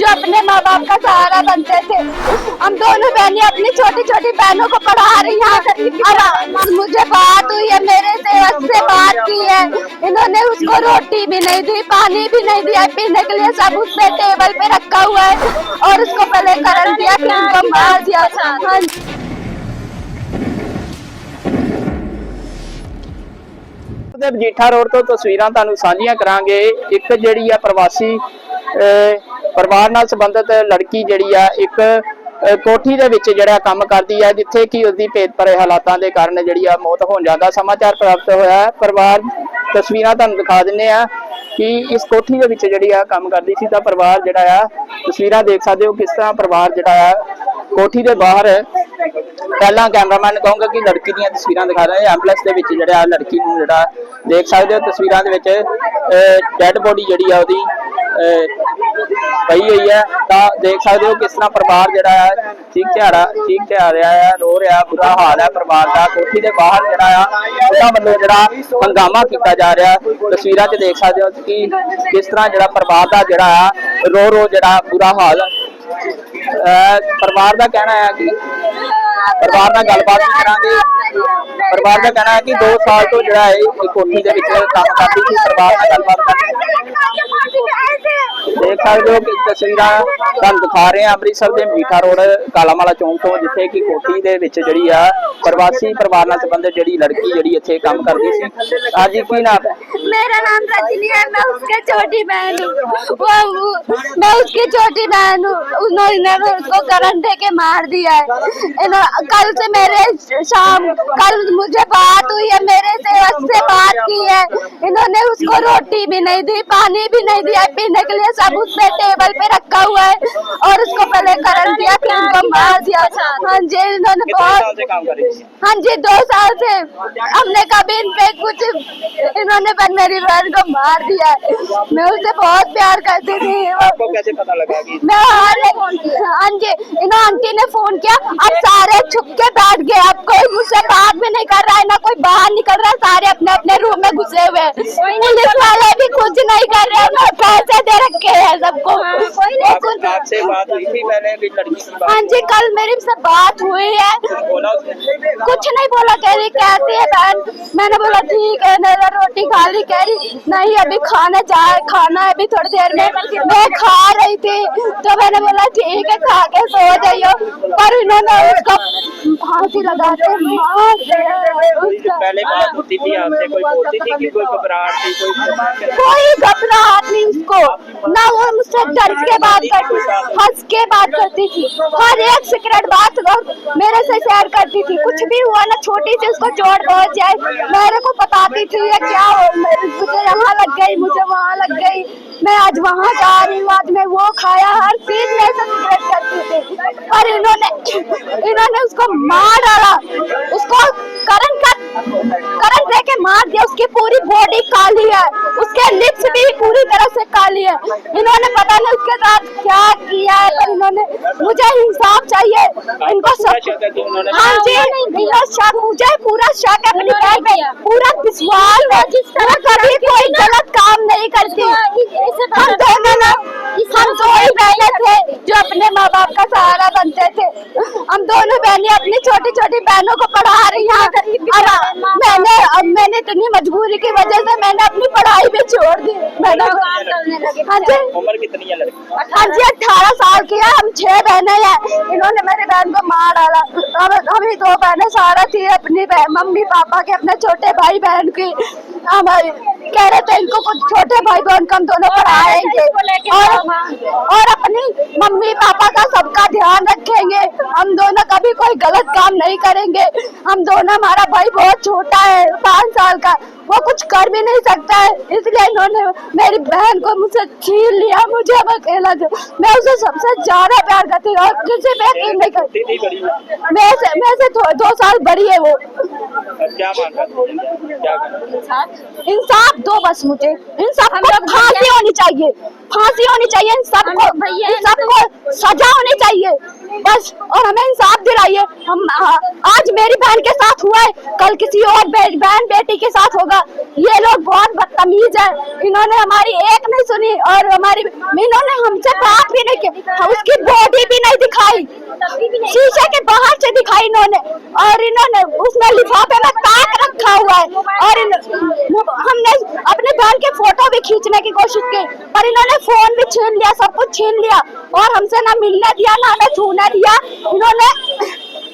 जो अपने माँ बाप का सहारा बनते थे हम दोनों बहनें अपनी छोटी छोटी बहनों को पढ़ा रही हैं और मुझे बात हुई है मेरे सेवक से बात की है इन्होंने उसको रोटी भी नहीं दी पानी भी नहीं दिया पीने के लिए सब उसने टेबल पे रखा हुआ है और उसको पहले करंट दिया फिर उनको मार दिया हाँ जी। ਦੇ ਮਜੀਠਾ ਰੋਡ ਤੋਂ ਤਸਵੀਰਾਂ ਤੁਹਾਨੂੰ ਸਾਂਝੀਆਂ ਕਰਾਂਗੇ ਇੱਕ ਜਿਹੜੀ ਆ ਪ੍ਰਵਾਸੀ ਅਹ, ਪਰਿਵਾਰ ਨਾਲ ਸੰਬੰਧਿਤ ਲੜਕੀ ਜਿਹੜੀ ਆ, ਇੱਕ ਕੋਠੀ ਦੇ ਵਿੱਚ ਜਿਹੜਾ ਕੰਮ ਕਰਦੀ ਹੈ ਜਿੱਥੇ ਕਿ ਉਸਦੀ ਭੇਦ ਭਰੇ ਹਾਲਾਤਾਂ ਦੇ ਕਾਰਨ ਜਿਹੜੀ ਆ ਮੌਤ ਹੋਣ ਜਾਂਦਾ ਸਮਾਚਾਰ ਪ੍ਰਾਪਤ ਹੋਇਆ ਹੈ। ਪਰਿਵਾਰ, ਤਸਵੀਰਾਂ ਤੁਹਾਨੂੰ ਦਿਖਾ ਦਿੰਨੇ ਆ ਕਿ ਇਸ ਕੋਠੀ ਦੇ ਵਿੱਚ ਜਿਹੜੀ ਆ ਕੰਮ ਕਰਦੀ ਸੀ ਤਾਂ ਪਰਿਵਾਰ ਜਿਹੜਾ ਆ, ਤਸਵੀਰਾਂ ਦੇਖ ਸਕਦੇ ਹੋ ਕਿਸ ਤਰ੍ਹਾਂ ਪਰਿਵਾਰ ਜਿਹੜਾ ਆ, ਕੋਠੀ ਦੇ ਬਾਹਰ ਪਹਿਲਾਂ ਕੈਮਰਾਮੈਨ ਕਹੂੰਗਾ ਕਿ ਲੜਕੀ ਦੀਆਂ ਤਸਵੀਰਾਂ ਦਿਖਾ ਰਹੇ ਐਂਬੂਲੈਂਸ ਦੇ ਵਿੱਚ ਜਿਹੜਾ ਲੜਕੀ ਨੂੰ ਜਿਹੜਾ ਦੇਖ ਸਕਦੇ ਹੋ ਤਸਵੀਰਾਂ ਦੇ ਵਿੱਚ ਡੈੱਡ ਬੋਡੀ ਜਿਹੜੀ ਆ ਉਹਦੀ ਪਈ ਹੋਈ ਹੈ। ਤਾਂ ਦੇਖ ਸਕਦੇ ਹੋ ਕਿਸ ਤਰ੍ਹਾਂ ਪਰਿਵਾਰ ਜਿਹੜਾ ਹੈ ਚੀਕ ਝਾੜਾ ਚੀਕ ਝਾੜ ਰਿਹਾ ਹੈ, ਰੋ ਰਿਹਾ, ਬੁਰਾ ਹਾਲ ਹੈ ਪਰਿਵਾਰ ਦਾ। ਕੋਠੀ ਦੇ ਬਾਹਰ ਜਿਹੜਾ ਆ ਉਹਨਾਂ ਵੱਲੋਂ ਜਿਹੜਾ ਹੰਗਾਮਾ ਕੀਤਾ ਜਾ ਰਿਹਾ ਤਸਵੀਰਾਂ 'ਚ ਦੇਖ ਸਕਦੇ ਹੋ ਕਿ ਕਿਸ ਤਰ੍ਹਾਂ ਜਿਹੜਾ ਪਰਿਵਾਰ ਦਾ ਜਿਹੜਾ ਆ, ਰੋ ਰੋ ਜਿਹੜਾ ਬੁਰਾ ਹਾਲ। ਪਰਿਵਾਰ ਦਾ ਕਹਿਣਾ ਹੈ ਕਿ ਪਰਿਵਾਰ ਨਾਲ ਗੱਲਬਾਤ ਵੀ ਕਰਾਂਗੇ। ਪਰਿਵਾਰ ਦਾ ਕਹਿਣਾ ਹੈ ਕਿ 2 ਸਾਲ ਤੋਂ ਜਿਹੜਾ ਹੈ ਇਹ ਕੋਠੀ ਦੇ ਵਿੱਚ ਕੰਮ ਕਰਦੀ ਸੀ, ਪਰਿਵਾਰ ਨਾਲ ਗੱਲਬਾਤ ਕਰਾਂਗੇ ਦੇਖ ਸਕਦੇ ਹੋ ਕਿ ਤਸਵੀਰਾਂ ਤੁਹਾਨੂੰ ਦਿਖਾ ਰਹੇ ਹਾਂ, ਅੰਮ੍ਰਿਤਸਰ ਦੇ ਮੀਠਾ ਰੋਡ ਕਾਲਾਮਾਲਾ ਚੌਂਕ ਤੋਂ, ਜਿੱਥੇ ਕਿ ਕੋਠੀ ਦੇ ਵਿੱਚ ਜਿਹੜੀ ਆ, ਪ੍ਰਵਾਸੀ ਪਰਿਵਾਰ ਨਾਲ ਸੰਬੰਧਿਤ ਜਿਹੜੀ ਲੜਕੀ ਜਿਹੜੀ ਇੱਥੇ ਕੰਮ ਕਰਦੀ ਸੀ। ਅੱਜ ਕੀ ਨਾਮ? ਹੈ मेरा नाम रजनी है मैं उसके छोटी बहन हूँ वो वो- मैं उसकी छोटी बहन हूँ उन्होंने उसको करंट दे के मार दिया है इन्हों- कल से मेरे शाम कल मुझे बात हुई है मेरे सेवक से बात की है इन्होंने उसको रोटी भी नहीं दी पानी भी नहीं दिया पीने के लिए सब उसने टेबल पे रखा हुआ है और उसको पहले करंट दिया फिर उनको मार दिया। हाँ जी इन्होंने बहुत हाँ? जी दो साल से। हमने कभी इन पे कुछ इन्होंने बस मेरी बहन को मार दिया मैं उससे बहुत प्यार करती थी। आपको कैसे पता लगा मैं हाँ हाँ जी इन आंटी ने फ़ोन किया। अब सारे छुप के बैठ गए। अब कोई मुझसे बात भी नहीं कर रहा है ना कोई बाहर निकल रहा है। सारे अपने अपने रूम में घुसे हुए हैं। पुलिस वाले भी कुछ नहीं कर रहे हैं मैं पैसे दे रखे हैं सबको कोई नहीं आप, सुन रहा। आपसे बात हुई थी मैंने भी लड़की की बात हाँ जी कल मेरी से बात हुई है बोला उसने कुछ नहीं बोला कह रही कैसी है बहन मैंने बोला ठीक है मेरा रोटी खा ली कह रही नहीं अभी खाना जा खाना है अभी थोड़ी देर में मैं खा रही थी तो मैंने बोला ठीक है खा के सो जाइयो पर इन्होंने उसको फांसी लगा के मार दिया उसका पहले बात होती थी आपसे कोई बोलती थी कि कोई घबराहट थी कोई कोई घबराहट नहीं उसको। ना वो मुझसे डर के बात करती हंस के बात करती थी। हर एक सीक्रेट बात वो मेरे से शेयर करती थी। कुछ भी हुआ ना छोटी सी उसको चोट पहुँच जाए मेरे को बताती थी ये क्या हो मुझे यहाँ लग गई मुझे वहाँ लग गई। मैं आज वहाँ जा रही हूँ आज मैं वो खाया हर चीज़ में से सीक्रेट करती थी। पर इन्होंने इन्होंने उसको मार डाला। মার दिया उसकी पूरी बॉडी काली है उसके लिप्स भी पूरी तरह से काली है। इन्होंने पता नहीं उसके साथ क्या किया है पर इन्होंने मुझे इंसाफ चाहिए इनको सब शक है कि उन्होंने हाँ जी शक मुझे पूरा शक है अपनी बहन पे पूरा विश्वास है। मैं कभी कोई गलत काम नहीं करती। हम दोनों ना हम दो ही बहने थे जो अपने माँ बाप का सहारा बनते थे। हम दोनों बहनें अपनी छोटी छोटी बहनों को पढ़ा रही हैं। मैंने अब मैंने इतनी मजबूरी की वजह से मैंने अपनी पढ़ाई भी छोड़ दी मैंने हाँ जी उम्र कितनी है लड़की हाँ जी अठारह साल की है हम छह बहनें हैं इन्होंने मेरी बहन को मार डाला हम हम ही दो बहनें सारा थी अपनी बहन मम्मी पापा के अपने छोटे भाई बहन की हम कह रहे थे इनको कुछ छोटे भाई बहन को हम दोनों पढ़ाएँगे और और अपनी मम्मी पापा का सबका ध्यान रखेंगे। हम दोनों कभी कोई गलत काम नहीं करेंगे। हम दोनों हमारा भाई बहुत छोटा है पाँच साल का। वो कुछ कर भी नहीं सकता है। इसलिए इन्होंने मेरी बहन को मुझसे छीन लिया। मुझे अब अकेला मैं उसे सबसे ज़्यादा प्यार करती हूँ। और किसी पे नहीं करती। मैं से मैं से दो साल बड़ी है वो। क्या मांग क्या इंसाफ दो बस मुझे। इंसाफ सबको फांसी होनी चाहिए। फांसी होनी चाहिए इन सबको इन सबको सजा होनी चाहिए। बस और हमें इंसाफ दिलाइए हम आज मेरी बहन के साथ हुआ है। कल किसी और बहन बेटी के साथ होगा। ये लोग बहुत बदतमीज है। इन्होंने हमारी एक नहीं सुनी और हमारी, इन्होंने हमसे बात भी नहीं की। उसकी बॉडी भी नहीं दिखाई। शीशे के बाहर से दिखाई इन्होंने। और इन्होंने उसमें लिफाफे में ताक रखा हुआ है। और के फोटो भी खींचने की कोशिश की पर इन्होंने फोन भी छीन लिया सब कुछ छीन लिया और हमसे ना मिलने दिया ना हमें छूने दिया इन्होंने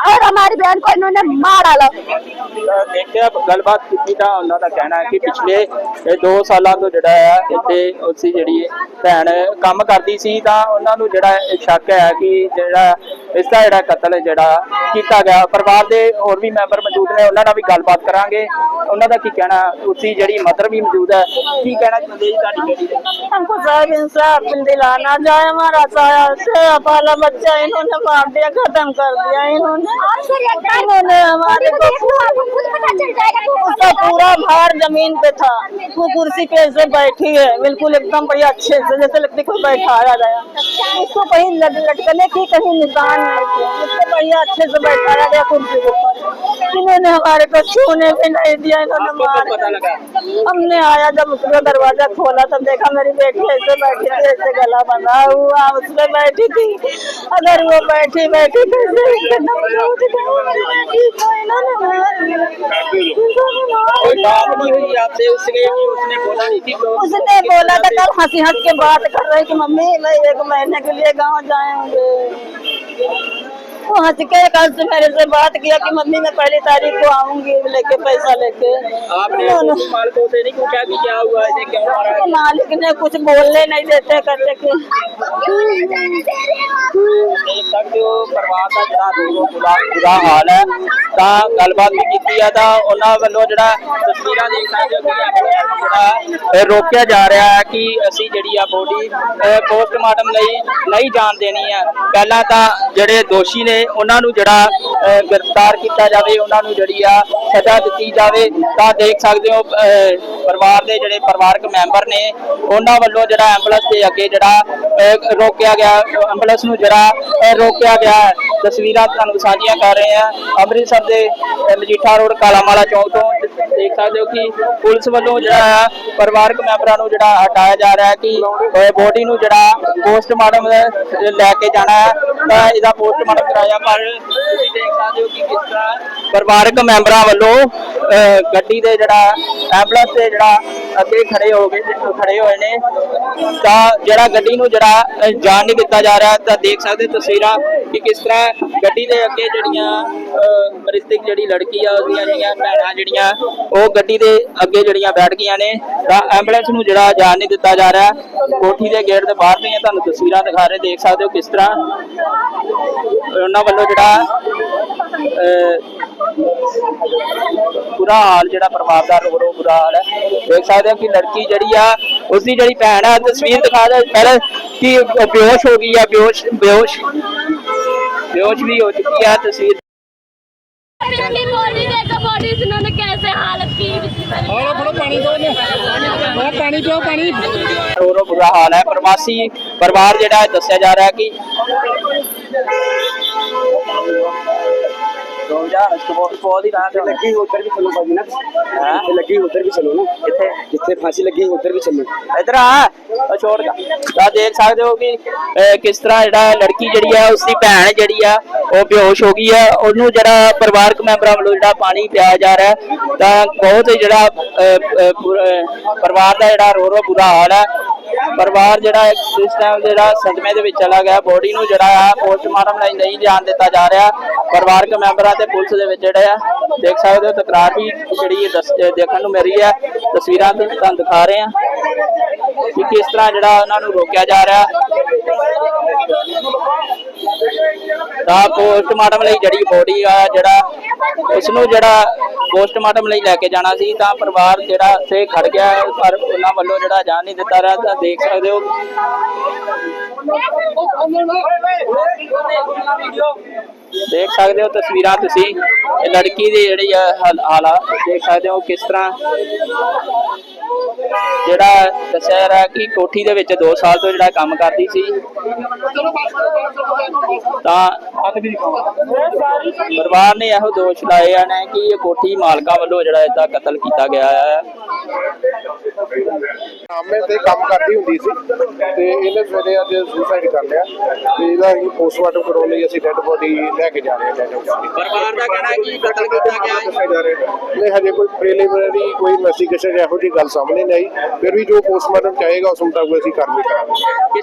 और हमारी बहन को इन्होंने मार डाला ਤਾਂ ਦੇਖਿਆ ਗੱਲਬਾਤ ਕੀਤੀ ਤਾਂ ਉਹਨਾਂ ਦਾ ਕਹਿਣਾ ਹੈ ਕਿ ਪਿਛਲੇ 2 ਸਾਲਾਂ ਤੋਂ ਜਿਹੜਾ ਹੈ ਇੱਥੇ ਉਸਦੀ ਜਿਹੜੀ ਭੈਣ ਕੰਮ ਕਰਦੀ ਸੀ ਤਾਂ ਉਹਨਾਂ ਨੂੰ ਜਿਹੜਾ ਇਹ ਸ਼ੱਕ ਹੈ ਕਿ ਜਿਹੜਾ ਇਸ ਦਾ ਜਿਹੜਾ ਕਤਲ ਜਿਹੜਾ ਕੀਤਾ ਗਿਆ ਪਰਿਵਾਰ ਦੇ ਹੋਰ ਵੀ ਮੈਂਬਰ ਮੌਜੂਦ ਨੇ ਉਹਨਾਂ ਨਾਲ ਵੀ ਗੱਲਬਾਤ ਕਰਾਂਗੇ ਉਹਨਾਂ ਦਾ ਕੀ ਕਹਿਣਾ ਉਸਦੀ ਜਿਹੜੀ ਮਦਰ ਵੀ ਮੌਜੂਦ ਹੈ ਕੀ ਕਹਿਣਾ ਚਾਹੁੰਦੇ ਜੀ ਤੁਹਾਡੀ ਬੇਟੀ ਦੇ हमको साहब इंसाफ दिलाना जाए हमारा साया से पाला बच्चा इन्होंने मार दिया खत्म कर दिया इन्होंने इन्होंने हमारे को उसका पूरा भार जमीन पे था वो कुर्सी पे ऐसे बैठी है बिल्कुल एकदम बढ़िया अच्छे से जैसे लगती कोई बैठाया गया उसको कहीं लट, लटकने की कहीं निशान नहीं बढ़िया अच्छे से बैठाया गया कुर्सी के ऊपर। इन्होंने हमारे को छूने भी नहीं दिया इन्होंने मार हमने आया जब उसका दरवाज़ा खोला तब देखा मेरी बेटी ऐसे बैठी थी ऐसे गला बंधा हुआ उसमें बैठी थी। अगर वो बैठी बैठी कैसे उसने तो उसने बोला था कल हँसी हंस के बात कर रही कि मम्मी मैं एक महीने के लिए गाँव जाएँगे। Thank you. वो हंस के कल से मेरे से बात किया कि मम्मी मैं पहली तारीख को आऊंगी लेके पैसा लेके आपने उन्होंने- अपने मालकों से नहीं पूछा कि क्या हुआ है क्यों मारा है? उसके मालिक ने कुछ बोलने नहीं देते करते कि ਦੇਖ ਸਕਦੇ ਹੋ ਪਰਿਵਾਰ ਦਾ ਜਿਹੜਾ ਰੋ ਬੁਰਾ ਬੁਰਾ ਹਾਲ ਹੈ ਤਾਂ ਗੱਲਬਾਤ ਵੀ ਕੀਤੀ ਆ ਤਾਂ ਉਹਨਾਂ ਵੱਲੋਂ ਜਿਹੜਾ ਤਸਵੀਰਾਂ ਦੇਖ ਸਕਦੇ ਹੋ ਕਿ ਜਿਹੜਾ ਇਹ ਰੋਕਿਆ ਜਾ ਰਿਹਾ ਹੈ ਕਿ ਅਸੀਂ ਜਿਹੜੀ ਆ ਬੋਡੀ ਪੋਸਟਮਾਰਟਮ ਲਈ ਨਹੀਂ ਜਾਣ ਦੇਣੀ ਹੈ ਪਹਿਲਾਂ ਤਾਂ ਜਿਹੜੇ ਦੋਸ਼ੀ ਨੇ ਉਹਨਾਂ ਨੂੰ ਜਿਹੜਾ ਗ੍ਰਿਫਤਾਰ ਕੀਤਾ ਜਾਵੇ, ਉਹਨਾਂ ਨੂੰ ਜਿਹੜੀ ਆ ਸਜ਼ਾ ਦਿੱਤੀ ਜਾਵੇ, ਤਾਂ ਦੇਖ ਸਕਦੇ ਹੋ ਪਰਿਵਾਰ ਦੇ ਜਿਹੜੇ ਪਰਿਵਾਰਕ ਮੈਂਬਰ ਨੇ, ਉਹਨਾਂ ਵੱਲੋਂ ਜਿਹੜਾ ਐਂਬੂਲੈਂਸ ਦੇ ਅੱਗੇ ਜਿਹੜਾ ਰੋਕਿਆ ਗਿਆ, ਐਂਬੂਲੈਂਸ ਨੂੰ ਜਿਹੜਾ ਰੋਕਿਆ ਗਿਆ ਤਸਵੀਰਾਂ ਤੁਹਾਨੂੰ ਸਾਂਝੀਆਂ ਕਰ ਰਹੇ ਹਾਂ। ਅੰਮ੍ਰਿਤਸਰ ਦੇ ਮਜੀਠਾ ਰੋਡ ਕਾਲਾਮਾਲਾ ਚੌਂਕ ਤੋਂ ਦੇਖ ਸਕਦੇ ਹੋ ਕਿ ਪੁਲਿਸ ਵੱਲੋਂ ਜਿਹੜਾ ਹੈ ਪਰਿਵਾਰਕ ਮੈਂਬਰਾਂ ਨੂੰ ਜਿਹੜਾ ਹਟਾਇਆ ਜਾ ਰਿਹਾ ਹੈ ਕਿ ਬੋਡੀ ਨੂੰ ਜਿਹੜਾ ਪੋਸਟਮਾਰਟਮ ਲੈ ਕੇ ਜਾਣਾ ਹੈ ਤਾਂ ਇਹਦਾ ਪੋਸਟਮਾਰਟਮ ਕਰਾਇਆ। ਪਰ ਤੁਸੀਂ ਦੇਖ ਸਕਦੇ ਹੋ ਕਿ ਕਿਸ ਤਰ੍ਹਾਂ ਪਰਿਵਾਰਕ ਮੈਂਬਰਾਂ ਵੱਲੋਂ ਗੱਡੀ ਦੇ ਜਿਹੜਾ ਐਂਬੂਲੈਂਸ ਦੇ ਜਿਹੜਾ ਅੱਗੇ ਖੜੇ ਹੋ ਗਏ ਖੜੇ ਹੋਏ ਨੇ। ਤਾਂ ਜਿਹੜਾ ਗੱਡੀ ਨੂੰ ਜਿਹੜਾ ਜਾਣ ਨਹੀਂ ਦਿੱਤਾ ਜਾ ਰਿਹਾ ਤਾਂ ਦੇਖ ਸਕਦੇ ਹੋ ਤਸਵੀਰਾਂ ਕਿ ਕਿਸ ਤਰ੍ਹਾਂ ਗੱਡੀ ਦੇ ਅੱਗੇ ਜਿਹੜੀਆਂ ਅਹ, ਮ੍ਰਿਤਕ ਜਿਹੜੀ ਲੜਕੀ ਆ ਉਹਦੀਆਂ ਜਿਹੜੀਆਂ ਭੈਣਾਂ ਜਿਹੜੀਆਂ ਉਹ ਗੱਡੀ ਦੇ ਅੱਗੇ ਜਿਹੜੀਆਂ ਬੈਠ ਗਈਆਂ ਨੇ, ਤਾਂ ਐਂਬੂਲੈਂਸ ਨੂੰ ਜਿਹੜਾ ਜਾਣ ਨਹੀਂ ਦਿੱਤਾ ਜਾ ਰਿਹਾ। ਕੋਠੀ ਦੇ ਗੇਟ ਦੇ ਬਾਹਰ ਦੀਆਂ ਤੁਹਾਨੂੰ ਤਸਵੀਰਾਂ ਦਿਖਾ ਰਹੇ, ਦੇਖ ਸਕਦੇ ਹੋ ਕਿਸ ਤਰ੍ਹਾਂ ਉਹਨਾਂ ਵੱਲੋਂ ਜਿਹੜਾ ਬੁਰਾ ਹਾਲ ਜਿਹੜਾ ਪਰਿਵਾਰ ਦਾ ਰੋ ਰੋ ਬੁਰਾ ਹਾਲ ਹੈ। ਦੇਖ ਸਕਦੇ ਹੋ ਕਿ ਲੜਕੀ ਜਿਹੜੀ ਆ, ਉਸਦੀ ਜਿਹੜੀ ਭੈਣ ਆ, ਤਸਵੀਰ ਦਿਖਾ ਦੇ, ਪਹਿਲਾਂ ਕਿ ਉਹ ਬੇਹੋਸ਼ ਹੋ ਗਈ ਆ, ਬੇਹੋਸ਼ ਬੇਹੋਸ਼ ਬੇਹੋਸ਼ ਵੀ ਹੋ ਚੁੱਕੀ ਆ ਤਸਵੀਰ। की बॉडी देखो बॉडी इन्होंने कैसे हालत की और अपना पानी दो और पानी पियो पानी और बुरा हाल है प्रवासी परिवार जेड़ा दसया जा रहा है कि ਦੋ ਹਜ਼ਾਰ ਬਹੁਤ ਹੀ ਰਾਤ ਲੱਗੀ ਉਧਰ ਵੀ ਚੱਲੋ ਭਾਜੀ ਨਾ। ਹਾਂ? ਤੇ ਲੱਗੀ ਉਧਰ ਵੀ ਚੱਲੋ ਨਾ। ਕਿੱਥੇ? ਜਿੱਥੇ ਫਾਂਸੀ ਲੱਗੀ ਉਧਰ ਵੀ ਚੱਲੋ। ਇਧਰ ਆ। ਆ ਛੋੜ ਦਾ ਤਾਂ ਦੇਖ ਸਕਦੇ ਹੋ ਕਿ ਅਹ, ਕਿਸ ਤਰ੍ਹਾਂ ਜਿਹੜਾ ਲੜਕੀ ਜਿਹੜੀ ਆ ਉਸਦੀ ਭੈਣ ਜਿਹੜੀ ਆ ਉਹ ਬੇਹੋਸ਼ ਹੋ ਗਈ ਆ। ਉਹਨੂੰ ਜਿਹੜਾ ਪਰਿਵਾਰਕ ਮੈਂਬਰਾਂ ਵੱਲੋਂ ਜਿਹੜਾ ਪਾਣੀ ਪਿਆਇਆ ਜਾ ਰਿਹਾ ਤਾਂ ਬਹੁਤ ਜਿਹੜਾ ਪਰਿਵਾਰ ਦਾ ਜਿਹੜਾ ਰੋ ਰੋ ਬੁਰਾ ਹਾਲ ਹੈ। ਪਰਿਵਾਰ ਜਿਹੜਾ ਇਸ ਟਾਈਮ ਜਿਹੜਾ ਸਦਮੇ ਦੇ ਵਿੱਚ ਚਲਾ ਗਿਆ। ਬੋਡੀ ਨੂੰ ਜਿਹੜਾ ਆ ਪੋਸਟਮਾਰਟਮ ਲਈ ਨਹੀਂ ਜਾਣ ਦਿੱਤਾ ਜਾ ਰਿਹਾ। ਪਰਿਵਾਰਕ ਮੈਂਬਰਾਂ ਤੇ ਪੁਲਿਸ ਦੇ ਵਿੱਚ ਜਿਹੜੇ ਆ, ਦੇਖ ਸਕਦੇ ਹੋ ਤਕਰਾਰ ਵੀ ਜਿਹੜੀ ਦੱਸ- ਦੇਖਣ ਨੂੰ ਮਿਲ ਰਹੀ ਹੈ ਤਸਵੀਰਾਂ ਤੇ ਤੁਹਾਨੂੰ ਦਿਖਾ ਰਹੇ। ਆ ਕਿ ਕਿਸ ਤਰ੍ਹਾਂ ਜਿਹੜਾ ਉਹਨਾਂ ਨੂੰ ਰੋਕਿਆ ਜਾ ਰਿਹਾ। ਤਾਂ ਪੋਸਟਮਾਰਟਮ ਲਈ ਜਿਹੜੀ ਬੋਡੀ ਆ, ਜਿਹੜਾ ਉਸ ਨੂੰ ਜਿਹੜਾ ਪੋਸਟਮਾਰਟਮ ਲਈ ਲੈ ਕੇ ਜਾਣਾ ਸੀ ਤਾਂ ਪਰਿਵਾਰ ਜਿਹੜਾ ਉੱਥੇ ਖੜ ਗਿਆ ਪਰ ਉਹਨਾਂ ਵੱਲੋਂ ਜਿਹੜਾ ਜਾਣ ਨਹੀਂ ਦਿੱਤਾ ਰਿਹਾ ਤਾਂ ਦੇਖ ਸਕਦੇ ਹੋ। ਦੇਖ ਸਕਦੇ ਹੋ ਤਸਵੀਰਾਂ ਤੁਸੀਂ ਇਹ ਲੜਕੀ ਦੀ ਜਿਹੜੀ ਆ ਹਾਲ- ਹਾਲਾਤ ਦੇਖ ਸਕਦੇ ਹੋ ਕਿਸ ਤਰ੍ਹਾਂ ਜਿਹੜਾ ਦੱਸਿਆ ਜਾ ਰਿਹਾ ਕਿ ਕੋਠੀ ਦੇ ਵਿੱਚ 2 ਸਾਲ ਤੋਂ ਜਿਹੜਾ ਕੰਮ ਕਰਦੀ ਸੀ। ਤਾਂ ਪਰਿਵਾਰ ਨੇ ਇਹੋ ਦੋਸ਼ ਲਾਏ ਆ ਨੇ ਕਿ ਇਹ ਕੋਠੀ ਮਾਲਕਾਂ ਵੱਲੋਂ ਜਿਹੜਾ ਇਸਦਾ ਕਤਲ ਕੀਤਾ ਗਿਆ ਹੈ। ਆਮੇ ਤੇ ਕੰਮ ਕਰਦੀ ਹੁੰਦੀ ਸੀ ਤੇ ਇਹਨੇ ਸਵੇਰੇ ਅੱਜ ਸੁਸਾਈਡ ਕਰ ਲਿਆ। ਤੇ ਇਹਦਾ ਹੀ ਪੋਸਟਮਾਰਟਮ ਕਰਾਉਣ ਲਈ ਅਸੀਂ ਡੈੱਡ ਬੋਡੀ ਲੈ ਕੇ ਜਾ ਰਹੇ ਹਾਂ ਡੈੱਡ ਪਰਿਵਾਰ ਦਾ ਕਹਿਣਾ ਹੈ ਕਿ ਕਤਲ ਕੀਤਾ ਗਿਆ ਹੈ। ਨਹੀਂ ਹਜੇ ਕੋਈ ਪ੍ਰੀਲਿਮਿਨਰੀ ਕੋਈ ਇਨਵੈਸਟੀਗੇਸ਼ਨ ਇਹੋ ਜਿਹੀ ਗੱਲ ਸਾਹਮਣੇ ਨਹੀਂ ਆਈ। ਫਿਰ ਵੀ ਜੋ ਪੋਸਟਮਾਰਟਮ ਚਾਹੇਗਾ ਉਸ ਮੁਤਾਬਕ ਅਸੀਂ ਕਾਰਵਾਈ ਕਰਾਂਗੇ।